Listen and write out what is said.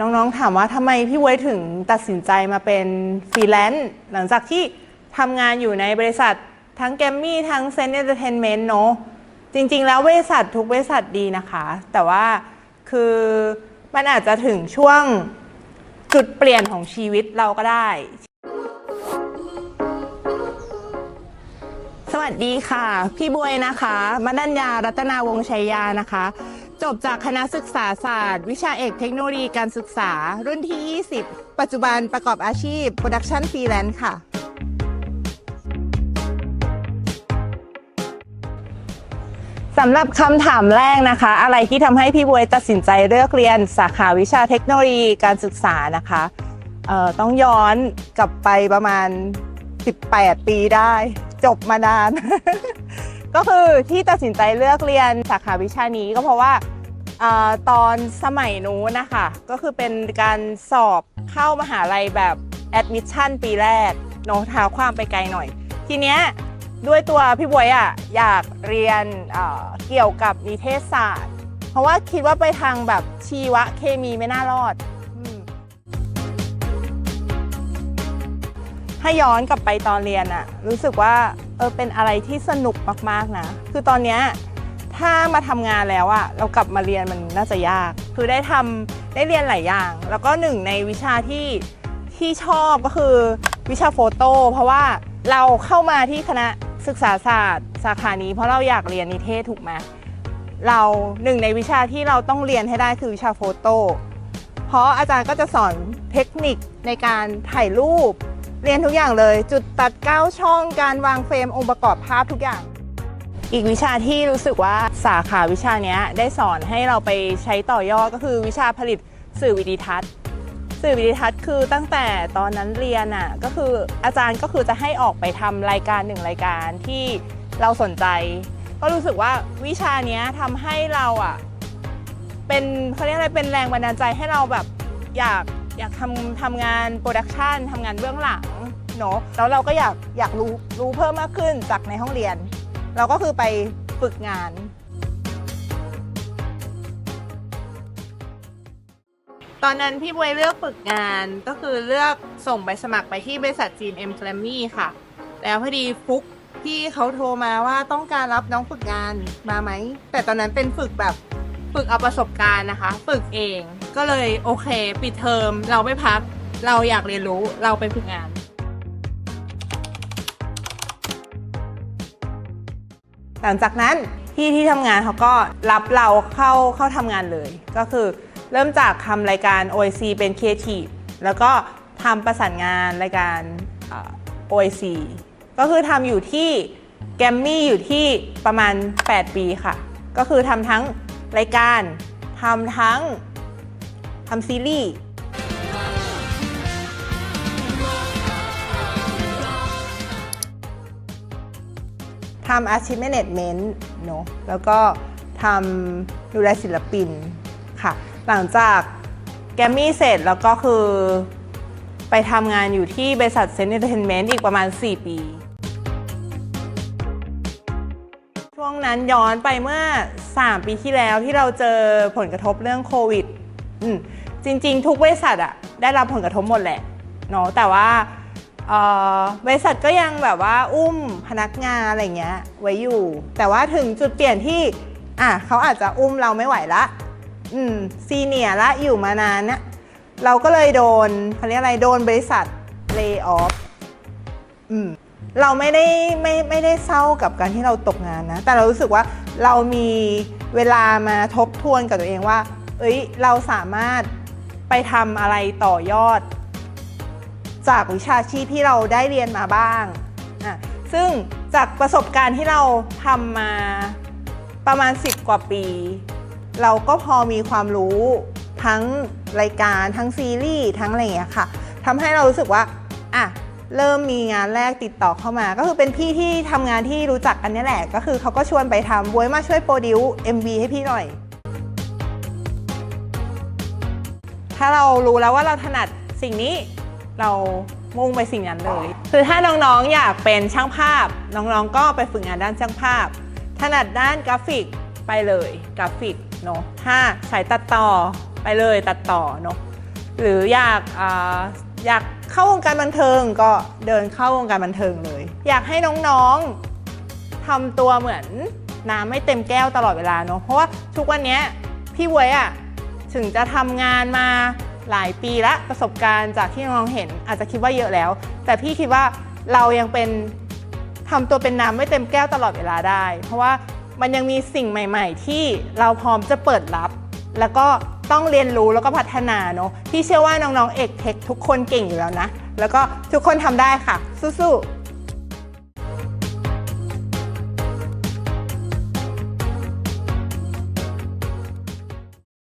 น้องๆ ถามว่าทำไมพี่เวยถึงตัดสินใจมาเป็นฟรีแลนซ์หลังจากที่ทำงานอยู่ในบริษัททั้งแกมมี่ทั้งเซนเ n อร์เทนเมนต์เนาะจริงๆ แล้วบริษัททุกบริษัทดีนะคะ แต่ว่าคือมันอาจจะถึงช่วงจุดเปลี่ยนของชีวิตเราก็ได้ สวัสดีค่ะ พี่บวยนะคะมนัญญารัตนาวงศ์ชัยยานะคะ จบจากคณะศึกษาศาสตร์ วิชาเอกเทคโนโลยีการศึกษา รุ่นที่ 20 ปัจจุบันประกอบอาชีพ Production Freelance ค่ะ สำหรับคำถามแรกนะคะ อะไรที่ทำให้พี่บวยตัดสินใจเลือกเรียนสาขาวิชาเทคโนโลยีการศึกษานะคะต้องย้อนกลับไปประมาณ 18 ปีได้ จบมานาน ก็คือที่ตัดสินใจเลือกเรียนสาขาวิชานี้ก็เพราะว่า ตอนสมัยนู้นนะคะ ก็คือเป็นการสอบเข้ามหาลัยแบบแอดมิชชั่นปีแรกเนาะท้าความไปไกลหน่อย ทีเนี้ยด้วยตัวพี่บวยอะอยากเรียนเเกี่ยวกับนิเทศศาสตร์ เพราะว่าคิดว่าไปทางแบบชีวะเคมีไม่น่ารอดอถ้าย้อนกลับไปตอนเรียนอะรู้สึกว่าเออเป็นอะไรที่สนุกมากๆนะ คือตอนเนี้ย ถ้ามาทำงานแล้วอะเรากลับมาเรียนมันน่าจะยาก คือได้ทำได้เรียนหลายอย่าง แล้วก็หนึ่งในวิชาที่ที่ชอบก็คือวิชาโฟโต้เพราะว่าเราเข้ามาที่คณะศึกษาศาสตร์ สาขานี้ เพราะเราอยากเรียนนิเทศถูกไหมเราหนึ่งในวิชาที่เราต้องเรียนให้ได้คือวิชาโฟโต้เพราะอาจารย์ก็จะสอนเทคนิคในการถ่ายรูป เรียนทุกอย่างเลย จุดตัดก้าช่องการวางเฟรมองค์ประกอบภาพทุกอย่าง อีกวิชาที่รู้สึกว่าสาขาวิชาเนี้ยได้สอนให้เราไปใช้ต่อยอดก็คือวิชาผลิตสื่อวิดีทัศน์ สื่อวิดีทัศน์คือตั้งแต่ตอนนั้นเรียนอะก็คืออาจารย์ก็คือจะให้ออกไปทำรายการหนึ่งรายการที่เราสนใจ ก็รู้สึกว่าวิชาเนี้ยทำให้เราอะเป็นเขาเรียกอะไรเป็นแรงบันดาลใจให้เราแบบอยากอยากทำทำงานโปรดักชันทำงานเบื้องหลังเนาะแล้วเราก็อยากอยากรู้รู้เพิ่มมากขึ้นจากในห้องเรียน เราก็คือไปฝึกงาน ตอนนั้นพี่บวยเลือกฝึกงานก็คือเลือกส่งใบสมัครไปที่บริษัท GMM g r a m m y ค่ะ แล้วพอดีฟุกพี่เขาโทรมาว่าต้องการรับน้องฝึกงานมาไหม แต่ตอนนั้นเป็นฝึกแบบฝึกเอาประสบการณ์นะคะ ฝึกเองก็เลยโอเคปิดเทอมเราไม่พัก เราอยากเรียนรู้เราไปฝึกงาน หลังจากนั้นพี่ที่ทำงานเขาก็รับเราเข้าเข้าทำงานเลย ก็คือเริ่มจากทำรายการ OIC เป็น Creative แล้วก็ทำประสานงานรายการเอ่อ OIC ก็คือทำอยู่ที่แกมมี่อยู่ที่ประมาณ 8 ปีค่ะ ก็คือทำทั้งรายการทำทั้งทำซีรีส์ ทำ Artist Management เนอะแล้วก็ทำดูแลศิลปินค่ะ หลังจากแกมมี่เสร็จแล้วก็คือไปทำงานอยู่ที่บริษัทเซนต์เอนเตอร์เทนเมนต์อีกประมาณ 4 ปี ช่วงนั้นย้อนไปเมื่อ 3 ปีที่แล้วที่เราเจอผลกระทบเรื่องโควิดจริง ๆ ทุกบริษัทอะได้รับผลกระทบหมดแหละเนาะแต่ว่า บริษัทก็ยังแบบว่าอุ้มพนักงานอะไรเงี้ยไว้อยู่ แต่ว่าถึงจุดเปลี่ยนที่อะเขาอาจจะอุ้มเราไม่ไหวละ อืมซีเนียละอยู่มานานเนี่ยเราก็เลยโดนเขาเรียกอะไรโดนบริษัทเลิกออฟอืมเราไม่ได้ไม่ไม่ได้เศร้ากับการที่เราตกงานนะ แต่เรารู้สึกว่าเรามีเวลามาทบทวนกับตัวเองว่า เอ้ยเราสามารถไปทำอะไรต่อยอด จากวิชาชีพที่เราได้เรียนมาบ้างอะซึ่งจากประสบการณ์ที่เราทำมาประมาณ 10 กว่าปี เราก็พอมีความรู้ทั้งรายการทั้งซีรีส์ทั้งอะไรอย่างเงี้ยค่ะทำให้เรารู้สึกว่าอะเริ่มมีงานแรกติดต่อเข้ามา ก็คือเป็นพี่ที่ทำงานที่รู้จักกันนี่แหละ ก็คือเขาก็ชวนไปทำบวยมาช่วยโปรดิว MV ให้พี่หน่อย ถ้าเรารู้แล้วว่าเราถนัดสิ่งนี้ เรามุ่งไปสิ่งนั้นเลย คือถ้าน้องๆอยากเป็นช่างภาพ น้องๆก็ไปฝึกงานด้านช่างภาพ ถนัดด้านกราฟิกไปเลยกราฟิกเนาะถ้าสายตัดต่อไปเลยตัดต่อเนาะหรืออยากออยากเข้าวงการบันเทิงก็เดินเข้าวงการบันเทิงเลย อยากให้น้องๆทำตัวเหมือนน้ำไม่เต็มแก้วตลอดเวลาเนาะเพราะว่าทุกวันนี้พี่เวยอะถึงจะทำงานมา หลายปีละประสบการณ์จากที่น้องเห็นอาจจะคิดว่าเยอะแล้ว แต่พี่คิดว่าเรายังเป็นทำตัวเป็นน้ำไม่เต็มแก้วตลอดเวลาได้ เพราะว่ามันยังมีสิ่งใหม่ ๆ ที่เราพร้อมจะเปิดรับ แล้วก็ต้องเรียนรู้แล้วก็พัฒนาเนาะพี่เชื่อว่าน้องๆเอกเทคทุกคนเก่งอยู่แล้วนะ แล้วก็ทุกคนทำได้ค่ะ สู้ๆ